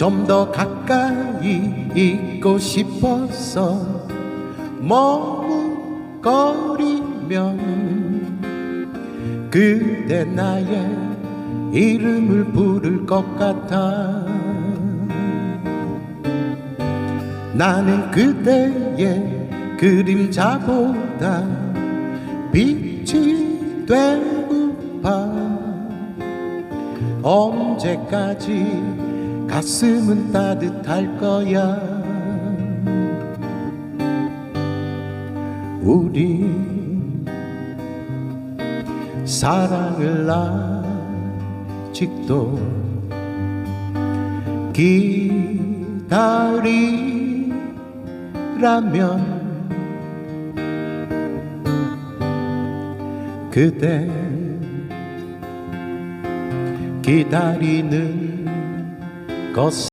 좀 더 가까이 있고 싶어서 머뭇거리면 그대 나의 이름을 부를 것 같아. 나는 그대의 그림자보다 빛이 되고파 언제까지 가슴은 따뜻할 거야? 우리 사랑을 아직도 기다리라면 그대 기다리는 것